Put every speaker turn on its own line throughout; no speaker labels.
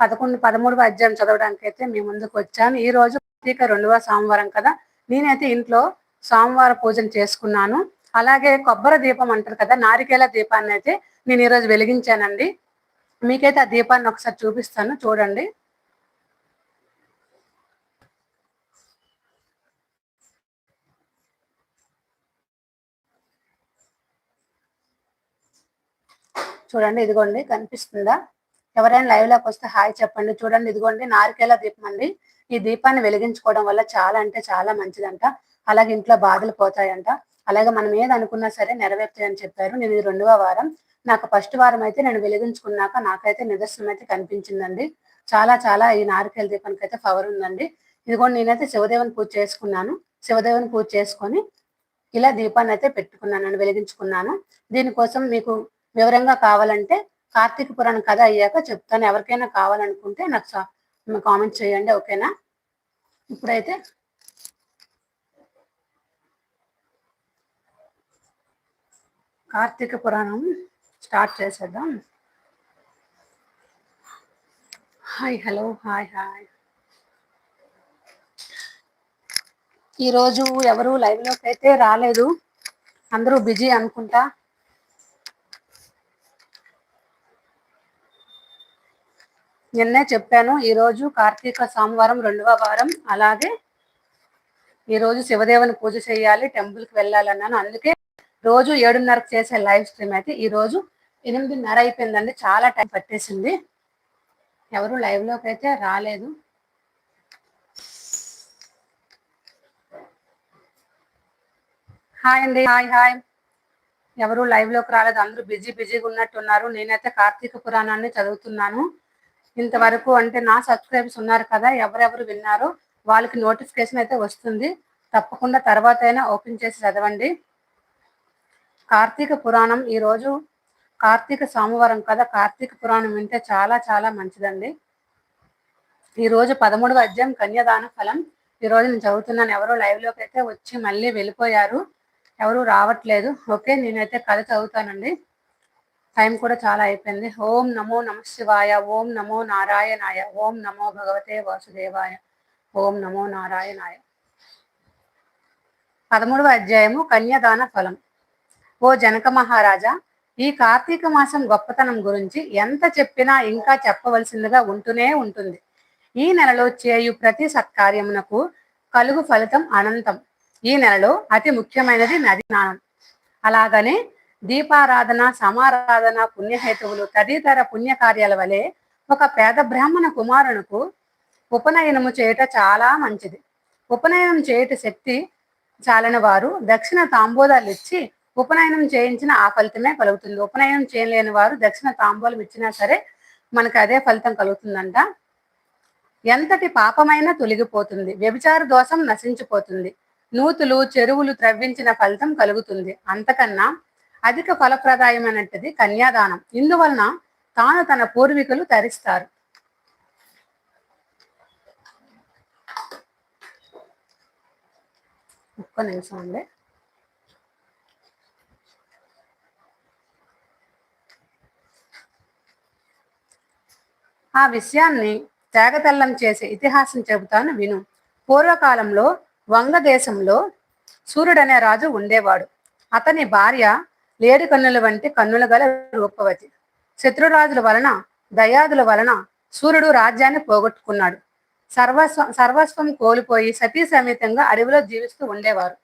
పదకొండు పదమూడవ అధ్యాయం చదవడానికి అయితే మీ ముందుకు వచ్చాను. ఈ రోజు ప్రత్యేక రెండవ సోమవారం కదా? నేనైతే ఇంట్లో సోమవార పూజను చేసుకున్నాను. అలాగే కొబ్బరి దీపం అంటారు కదా నారికేల దీపాన్ని అయితే నేను ఈరోజు వెలిగించానండి. మీకైతే ఆ దీపాన్ని ఒకసారి చూపిస్తాను చూడండి. చూడండి ఇదిగోండి కనిపిస్తుందా? ఎవరైనా లైవ్లోకి వస్తే హాయ్ చెప్పండి. చూడండి ఇదిగోండి నారికేల దీపం అండి. ఈ దీపాన్ని వెలిగించుకోవడం వల్ల చాలా అంటే చాలా మంచిదంట. అలాగే ఇంట్లో బాధలు పోతాయంట. అలాగే మనం ఏది అనుకున్నా సరే నెరవేర్తాయని చెప్పారు. నేను ఇది రెండవ వారం. నాకు ఫస్ట్ వారం అయితే నేను వెలిగించుకున్నాక నాకైతే నిదర్శనం అయితే కనిపించిందండి. చాలా చాలా ఈ నారికేల దీపానికి అయితే పవర్ ఉందండి. ఇదిగోండి నేనైతే శివదేవుని పూజ చేసుకున్నాను. శివదేవుని పూజ చేసుకొని ఇలా దీపాన్ని అయితే పెట్టుకున్నాను వెలిగించుకున్నాను. దీనికోసం మీకు వివరంగా కావాలంటే కార్తీక పురాణం కథ అయ్యాక చెప్తాను. ఎవరికైనా కావాలనుకుంటే నాకు కామెంట్ చేయండి ఓకేనా? ఇప్పుడైతే కార్తీక పురాణం స్టార్ట్ చేసేద్దాం. Hi hello hi hi. ఈరోజు ఎవరు లైవ్లోకి అయితే రాలేదు. అందరూ బిజీ అనుకుంటా. నిన్నే చెప్పాను ఈరోజు కార్తీక సోమవారం రెండవ వారం. అలాగే ఈరోజు శివదేవుని పూజ చేయాలి టెంపుల్కి వెళ్ళాలన్నాను. అందుకే రోజు ఏడున్నరకు చేసే లైవ్ స్ట్రీమ్ అయితే ఈరోజు ఎనిమిదిన్నర అయిపోయిందండి. చాలా టైం పట్టేసింది. ఎవరు లైవ్లోకి అయితే రాలేదు. హాయ్ అండి హాయ్ హాయ్ ఎవరు లైవ్లోకి రాలేదు. అందరూ బిజీ బిజీగా ఉన్నట్టున్నారు. నేనైతే కార్తీక పురాణాన్ని చదువుతున్నాను. ఇంతవరకు అంటే నా సబ్స్క్రైబర్స్ ఉన్నారు కదా ఎవరెవరు విన్నారో వాళ్ళకి నోటిఫికేషన్ అయితే వస్తుంది. తప్పకుండా తర్వాత అయినా ఓపెన్ చేసి చదవండి. కార్తీక పురాణం ఈరోజు కార్తీక సోమవారం కదా కార్తీక పురాణం వింటే చాలా చాలా మంచిదండి. ఈరోజు పదమూడవ అధ్యాయం కన్యాదాన ఫలం. ఈరోజు నేను చదువుతున్నాను ఎవరో లైవ్లోకి అయితే వచ్చి మళ్ళీ వెళ్ళిపోయారు. ఎవరు రావట్లేదు. ఓకే నేనైతే కథ చదువుతానండి. టైం కూడా చాలా అయిపోయింది. ఓం నమో నమ శివాయ ఓం నమో నారాయణాయ ఓం నమో భగవతే వాసుదేవాయ ఓం నమో నారాయణాయ. పదమూడవ అధ్యాయము కన్యాదాన ఫలం. ఓ జనక మహారాజా ఈ కార్తీక మాసం గొప్పతనం గురించి ఎంత చెప్పినా ఇంకా చెప్పవలసిందిగా ఉంటూనే ఉంటుంది. ఈ నెలలో చేయు ప్రతి సత్కార్యమునకు కలుగు ఫలితం అనంతం. ఈ నెలలో అతి ముఖ్యమైనది నది స్నానం. అలాగనే దీపారాధన సమారాధన పుణ్యహేతువులు తదితర పుణ్యకార్యాల వలె ఒక పేద బ్రాహ్మణ కుమారునకు ఉపనయనము చేయట చాలా మంచిది. ఉపనయనం చేయట శక్తి చాలిన వారు దక్షిణ తాంబూలాలు ఇచ్చి ఉపనయనం చేయించిన ఆ ఫలితమే కలుగుతుంది. ఉపనయనం చేయలేని వారు దక్షిణ తాంబూలం ఇచ్చినా సరే మనకి అదే ఫలితం కలుగుతుందంట. ఎంతటి పాపమైనా తొలగిపోతుంది. వ్యభిచార దోషం నశించిపోతుంది. నూతులు చెరువులు త్రవ్వించిన ఫలితం కలుగుతుంది. అంతకన్నా అధిక ఫలప్రదాయమైనది కన్యాదానం. ఇందువలన తాను తన పూర్వీకులు తరిస్తారు. ఒక్క నిమిషం అండి. ఆ విషయాన్ని తేగతల్లం చేసే ఇతిహాసం చెబుతాను విను. పూర్వకాలంలో వంగదేశంలో సూర్యుడనే రాజు ఉండేవాడు. అతని భార్య లేడి కన్నుల వంటి కన్నుల గల రూపవతి. శత్రురాజుల వలన దయాదుల వలన సూర్యుడు రాజ్యాన్ని పోగొట్టుకున్నాడు. సర్వస్వ సర్వస్వం కోల్పోయి సతీ సమేతంగా అడవిలో జీవిస్తూ ఉండేవారు.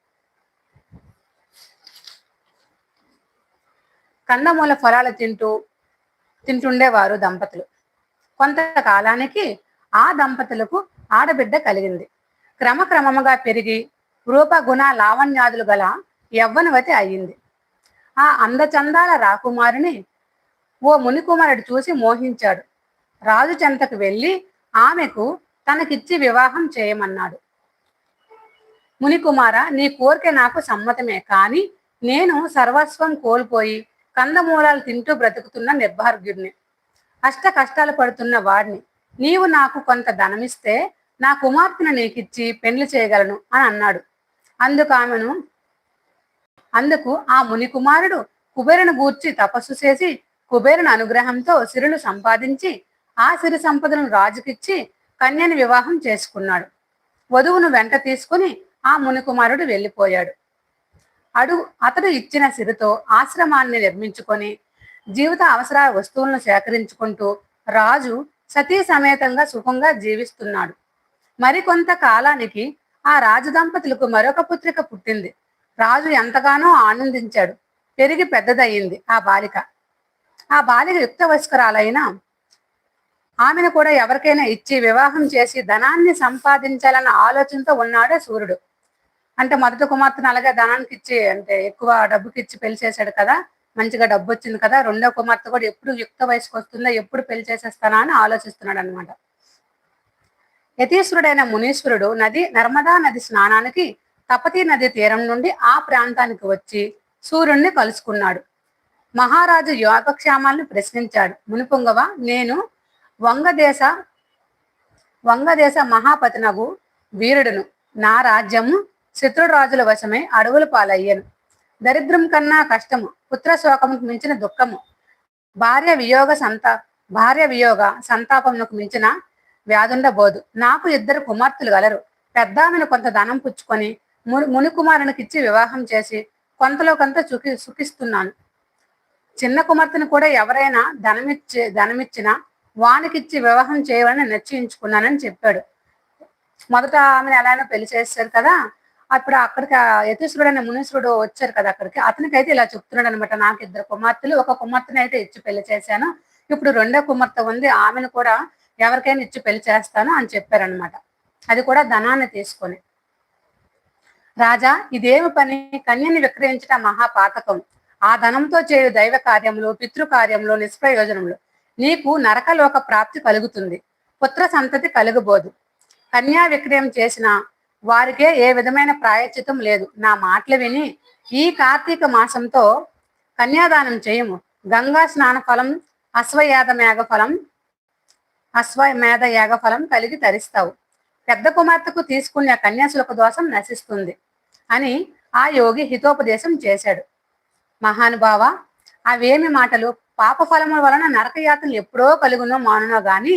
కందమూల ఫలాలు తింటూ తింటుండేవారు దంపతులు. కొంతకాలానికి ఆ దంపతులకు ఆడబిడ్డ కలిగింది. క్రమక్రమముగా పెరిగి రూపగుణ లావణ్యాదులు గల యవ్వనవతి అయ్యింది. ఆ అందచందాల రాకుమారిని ఓ మునికుమారుడు చూసి మోహించాడు. రాజు చెంతకు వెళ్ళి ఆమెకు తనకిచ్చి వివాహం చేయమన్నాడు. మునికుమార నీ కోరిక నాకు సమ్మతమే కానీ నేను సర్వస్వం కోల్పోయి కందమూలాలు తింటూ బ్రతుకుతున్న నిర్భాగ్యుడిని అష్ట కష్టాలు పడుతున్న వాడిని. నీవు నాకు కొంత ధనమిస్తే నా కుమార్తెను నీకిచ్చి పెళ్ళి చేయగలను అని అన్నాడు. అందుకు ఆమెను అందుకు ఆ ముని కుమారుడు కుబేరును గూర్చి తపస్సు చేసి కుబేరుని అనుగ్రహంతో సిరులు సంపాదించి ఆ సిరి సంపదను రాజుకిచ్చి కన్యని వివాహం చేసుకున్నాడు. వధువును వెంట తీసుకుని ఆ మునికుమారుడు వెళ్ళిపోయాడు. అడు అతడు ఇచ్చిన సిరితో ఆశ్రమాన్ని నిర్మించుకొని జీవిత అవసర వస్తువులను సేకరించుకుంటూ రాజు సతీ సమేతంగా సుఖంగా జీవిస్తున్నాడు. మరికొంత కాలానికి ఆ రాజు దంపతులకు మరొక పుత్రిక పుట్టింది. రాజు ఎంతగానో ఆనందించాడు. పెరిగి పెద్దదయ్యింది ఆ బాలిక. ఆ బాలిక యుక్త వయస్కరాలైన ఆమెను కూడా ఎవరికైనా ఇచ్చి వివాహం చేసి ధనాన్ని సంపాదించాలన్న ఆలోచనతో ఉన్నాడే సూర్యుడు. అంటే మొదటి కుమార్తెను అలాగే ధనానికి ఇచ్చి అంటే ఎక్కువ డబ్బుకి ఇచ్చి పెళ్ళి చేశాడు కదా మంచిగా డబ్బు వచ్చింది కదా రెండో కుమార్తె కూడా ఎప్పుడు యుక్త వయసుకు వస్తుందో ఎప్పుడు పెళ్ళి చేసేస్తానా అని ఆలోచిస్తున్నాడు అనమాట యతీశ్వరుడైన మునీశ్వరుడు నది నర్మదా నది స్నానానికి తపతి నది తీరం నుండి ఆ ప్రాంతానికి వచ్చి సూర్యుణ్ణి కలుసుకున్నాడు. మహారాజు యోగక్షేమాలను ప్రశ్నించాడు. మునిపుంగవ నేను వంగదేశ వంగదేశ మహాపతినగు వీరుడును. నా రాజ్యము శత్రురాజుల వశమై అడవుల పాలయ్యను. దరిద్రం కన్నా కష్టము పుత్ర శోకముకు మించిన దుఃఖము. భార్య వియోగ సంతా భార్య వియోగ సంతాపమునకు మించిన వ్యాధుండబోదు. నాకు ఇద్దరు కుమార్తెలు గలరు. పెద్దామెను కొంత ధనం పుచ్చుకొని ముని కుమారునికి ఇచ్చి వివాహం చేసి కొంతలో కొంత సుఖి సుఖిస్తున్నాను. చిన్న కుమార్తెను కూడా ఎవరైనా ధనమిచ్చి ధనమిచ్చినా వానికిచ్చి వివాహం చేయవని నిశ్చయించుకున్నానని చెప్పాడు. మొదట ఆమెను ఎలాగైనా పెళ్ళి చేశారు కదా అప్పుడు అక్కడికి యతీశ్వరుడు అనే మునీశ్వరుడు వచ్చారు కదా అక్కడికి. అతనికి అయితే ఇలా చెప్తున్నాడు అనమాట నాకు ఇద్దరు కుమార్తెలు ఒక కుమార్తెని అయితే ఇచ్చి పెళ్ళి చేశాను. ఇప్పుడు రెండో కుమార్తె ఉంది ఆమెను కూడా ఎవరికైనా ఇచ్చి పెళ్ళి చేస్తాను అని చెప్పారనమాట. అది కూడా ధనాన్ని తీసుకొని. రాజా ఇదేమి పని కన్యని విక్రయించట మహాపాతకం. ఆ ధనంతో చేయు దైవ కార్యములు పితృ కార్యములు నిష్ప్రయోజనములు. నీకు నరకలోక ప్రాప్తి కలుగుతుంది. పుత్ర సంతతి కలుగబోదు. కన్యా విక్రయం చేసిన వారికే ఏ విధమైన ప్రాయచితం లేదు. నా మాటలు విని ఈ కార్తీక మాసంతో కన్యాదానం చేయము. గంగా స్నాన ఫలం అశ్వయాద మేఘ ఫలం అశ్వమేధ యాగ ఫలం కలిగి తరిస్తావు. పెద్ద కుమార్తెకు తీసుకునే కన్యాశులకు దోషం నశిస్తుంది. అని ఆ యోగి హితోపదేశం చేశాడు. మహానుభావ అవేమి మాటలు పాప ఫలముల వలన నరకయాతలు ఎప్పుడో కలుగునో మానునో గాని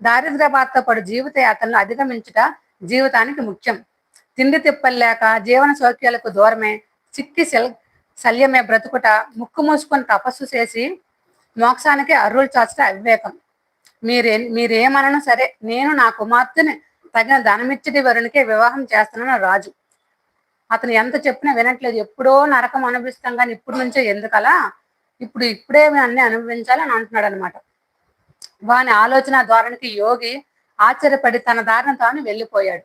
దారిద్ర్య బాధతో పడు జీవిత యాతనలు అధిగమించుట జీవితానికి ముఖ్యం. తిండి తిప్పలేక జీవన సౌఖ్యాలకు దూరమే చిక్కి సెల్ శల్యమే బ్రతుకుట ముక్కు మూసుకొని తపస్సు చేసి మోక్షానికి అర్రులు చాచట అవివేకం. మీరే మీరేమనను సరే నేను నా కుమార్తెని తగిన ధనమిచ్చటి వరునికే వివాహం చేస్తున్నాను రాజు. అతను ఎంత చెప్పినా వినట్లేదు. ఎప్పుడో నరకం అనుభవిస్తాం కానీ ఇప్పుడు నుంచే ఎందుకలా? ఇప్పుడు ఇప్పుడే అన్ని అనుభవించాలని అంటున్నాడు అనమాట వాని ఆలోచన ధోరణికి యోగి ఆశ్చర్యపడి తన దారిన తాను వెళ్ళిపోయాడు.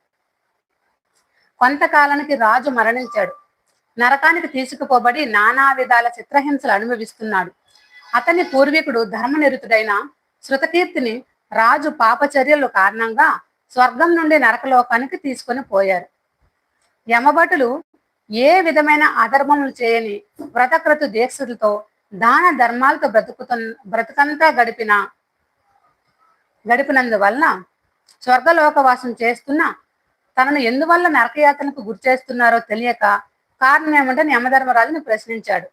కొంతకాలానికి రాజు మరణించాడు. నరకానికి తీసుకుపోబడి నానా విధాల చిత్రహింసలు అనుభవిస్తున్నాడు. అతని పూర్వీకుడు ధర్మనిరుతుడైన శృతకీర్తిని రాజు పాపచర్యలు కారణంగా స్వర్గం నుండి నరకలోకానికి తీసుకొని పోయారు. యమభటులు ఏ విధమైన అధర్మములు చేయని వ్రతక్రతు దీక్షలతో దాన ధర్మాలతో బ్రతుకుతు బ్రతుకంతా గడిపిన గడిపినందువలన స్వర్గలోకవాసం చేస్తున్న తనను ఎందువల్ల నరకయాతనకు గురి చేస్తున్నారో తెలియక కారణం ఏమంటే యమధర్మరాజుని ప్రశ్నించాడు.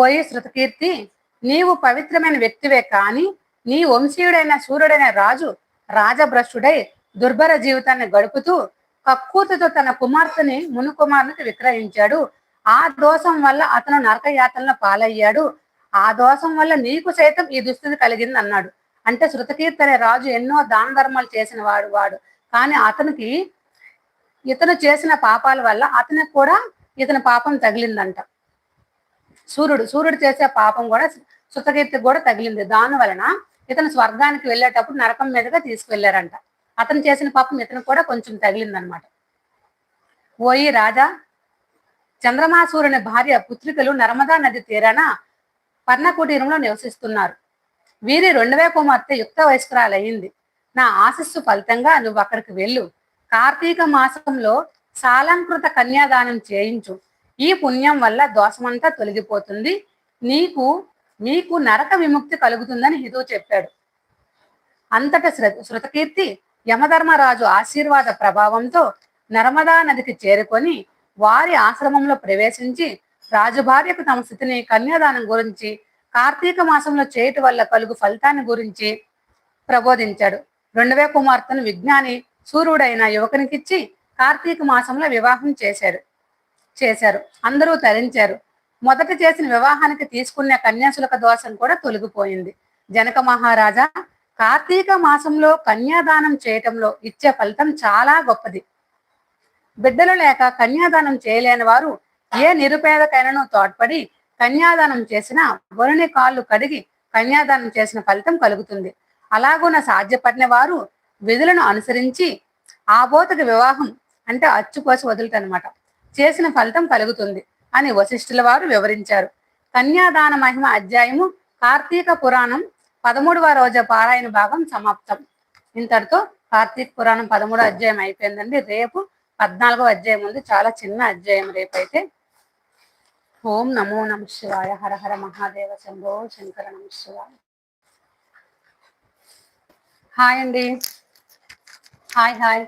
ఓయి శృతకీర్తి నీవు పవిత్రమైన వ్యక్తివే కాని నీ వంశీయుడైన సూర్యుడైన రాజు రాజభ్రష్టుడై దుర్భర జీవితాన్ని గడుపుతూ కక్కూతతో తన కుమార్తెని మునుకుమారునికి విక్రయించాడు. ఆ దోషం వల్ల అతను నరకయాతనలో పాలయ్యాడు. ఆ దోషం వల్ల నీకు సైతం ఈ దుస్థితి కలిగింది అన్నాడు అంటే శృతకీర్తి అనే రాజు ఎన్నో దాన ధర్మాలు చేసిన వాడు వాడు. కానీ అతనికి ఇతను చేసిన పాపాల వల్ల అతనికి కూడా ఇతని పాపం తగిలిందంట. సూర్యుడు సూర్యుడు చేసే పాపం కూడా సుతకీర్తికి కూడా తగిలింది. దాని వలన ఇతను స్వర్గానికి వెళ్ళేటప్పుడు నరకం మీదుగా తీసుకువెళ్ళారంట అతను చేసిన పాపం ఇతను కూడా కొంచెం తగిలిందనమాట. ఓయి రాజా చంద్రమాసూరుని భార్య పుత్రికలు నర్మదా నది తీరాన పర్ణకుటీరంలో నివసిస్తున్నారు. వీరి రెండవే కుమార్తె యుక్త వయస్కురాలయ్యింది నా ఆశస్సు ఫలితంగా నువ్వు అక్కడికి వెళ్ళు. కార్తీక మాసంలో సాలంకృత కన్యాదానం చేయించు. ఈ పుణ్యం వల్ల దోషమంతా తొలగిపోతుంది. నీకు మీకు నరక విముక్తి కలుగుతుందని హితువు చెప్పాడు. అంతట శృతకీర్తి యమధర్మరాజు ఆశీర్వాద ప్రభావంతో నర్మదా నదికి చేరుకొని వారి ఆశ్రమంలో ప్రవేశించి రాజభార్యకు తమ స్థితిని కన్యాదానం గురించి కార్తీక మాసంలో చేయటం వల్ల కలుగు ఫలితాన్ని గురించి ప్రబోధించాడు. రెండవ కుమార్తెను విజ్ఞాని సూర్యుడైన యువకునికిచ్చి కార్తీక మాసంలో వివాహం చేశాడు. చేశారు. అందరూ తరించారు. మొదట చేసిన వివాహానికి తీసుకునే కన్యాశులక దోషం కూడా తొలగిపోయింది. జనక మహారాజా కార్తీక మాసంలో కన్యాదానం చేయటంలో ఇచ్చే ఫలితం చాలా గొప్పది. బిడ్డలు లేక కన్యాదానం చేయలేని వారు ఏ నిరుపేదకైనను తోడ్పడి కన్యాదానం చేసిన వరుని కాళ్ళు కడిగి కన్యాదానం చేసిన ఫలితం కలుగుతుంది. అలాగున సాధ్యపడిన వారు విధులను అనుసరించి ఆ బోతకు వివాహం అంటే అచ్చుకోసి వదులుతనమాట చేసిన ఫలితం కలుగుతుంది అని వశిష్ఠుల వారు వివరించారు. కన్యాదాన మహిమ అధ్యాయము కార్తీక పురాణం పదమూడవ రోజు పారాయణ భాగం సమాప్తం. ఇంతటితో కార్తీక పురాణం పదమూడో అధ్యాయం అయిపోయిందండి. రేపు పద్నాలుగో అధ్యాయం ఉంది. చాలా చిన్న అధ్యాయం రేపైతే. ఓం నమో నమ శివాయ. హర హర మహాదేవ శంభో శంకర నమ శివాయ. హాయ్ అండి. Hi hi.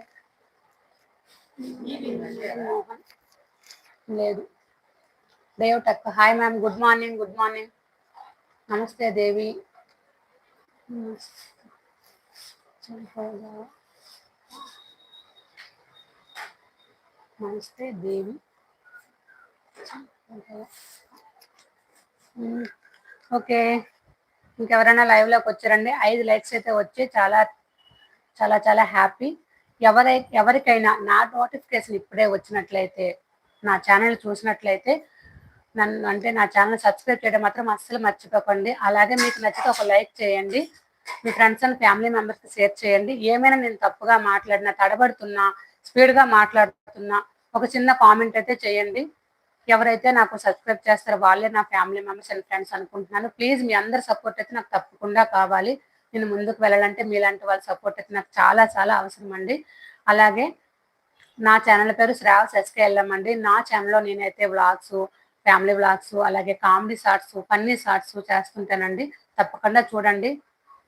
మోహన్. లేదు. దేవటక్క hi ma'am good morning good morning నమస్తే దేవి నమస్తే దేవి ఓకే ఇంకెవరైనా లైవ్లోకి వచ్చారండి. ఐదు లైక్స్ అయితే వచ్చి చాలా చాలా చాలా హ్యాపీ ఎవరై ఎవరికైనా నా నోటిఫికేషన్ ఇప్పుడే వచ్చినట్లయితే నా ఛానల్ చూసినట్లయితే నన్ను అంటే నా ఛానల్ సబ్స్క్రైబ్ చేయడం మాత్రం అస్సలు మర్చిపోకండి. అలాగే మీకు నచ్చితే ఒక లైక్ చేయండి. మీ ఫ్రెండ్స్ అండ్ ఫ్యామిలీ మెంబర్స్కి షేర్ చేయండి. ఏమైనా నేను తప్పుగా మాట్లాడినా తడబడుతున్నా స్పీడ్గా మాట్లాడుతున్నా ఒక చిన్న కామెంట్ అయితే చేయండి. ఎవరైతే నాకు సబ్స్క్రైబ్ చేస్తారో వాళ్ళే నా ఫ్యామిలీ మెంబర్స్ అండ్ ఫ్రెండ్స్ అనుకుంటున్నాను. ప్లీజ్ మీ అందరి సపోర్ట్ అయితే నాకు తప్పకుండా కావాలి. నేను ముందుకు వెళ్ళాలంటే మీలాంటి వాళ్ళ సపోర్ట్ అయితే నాకు చాలా చాలా అవసరం అండి. అలాగే నా ఛానల్ పేరు శ్రావస్ ఎస్కే అండి. నా ఛానల్లో నేనైతే వ్లాగ్స్ ఫ్యామిలీ వ్లాగ్స్ అలాగే కామెడీ షార్ట్స్ ఫన్నీ షార్ట్స్ చేస్తుంటానండి. తప్పకుండా చూడండి.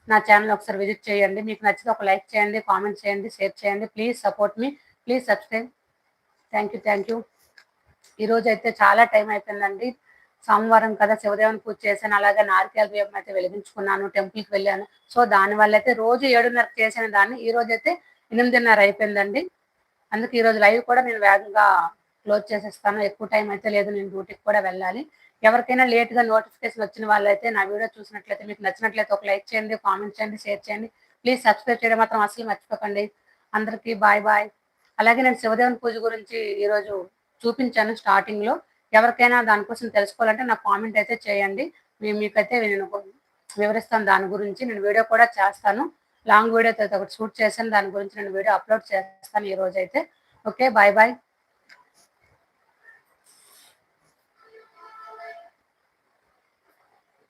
నా ఛానల్ ఒకసారి విజిట్ చేయండి. మీకు నచ్చితే ఒక లైక్ చేయండి కామెంట్ చేయండి షేర్ చేయండి. Please support me please subscribe thank you thank you ఈరోజు అయితే చాలా టైం అయిపోయిందండి. సోమవారం కదా శివదేవుని పూజ చేశాను. అలాగే నారికేల దీపం అయితే వెలిగించుకున్నాను టెంపుల్కి వెళ్ళాను. సో దానివల్ల అయితే రోజు ఏడున్నర చేసిన దాన్ని ఈ రోజు అయితే ఎనిమిదిన్నర అయిపోయిందండి. అందుకే ఈరోజు లైవ్ కూడా నేను వేగంగా క్లోజ్ చేసేస్తాను. ఎక్కువ టైం అయితే లేదు నేను డ్యూటీకి కూడా వెళ్ళాలి. ఎవరికైనా లేట్గా నోటిఫికేషన్ వచ్చిన వాళ్ళైతే నా వీడియో చూసినట్లయితే మీకు నచ్చినట్లయితే ఒక లైక్ చేయండి కామెంట్ చేయండి షేర్ చేయండి. ప్లీజ్ సబ్స్క్రైబ్ చేయడం మాత్రం అసలు మర్చిపోకండి. అందరికీ బాయ్ బాయ్ అలాగే నేను శివదేవుని పూజ గురించి ఈరోజు చూపించాను స్టార్టింగ్లో. ఎవరికైనా దానికోసం తెలుసుకోవాలంటే నా కామెంట్ అయితే చేయండి. మేము మీకైతే నేను వివరిస్తాను దాని గురించి. నేను వీడియో కూడా చేస్తాను. లాంగ్ వీడియో అయితే ఒకటి షూట్ చేశాను. దాని గురించి నేను వీడియో అప్లోడ్ చేస్తాను ఈ రోజు అయితే ఓకే బాయ్ బాయ్.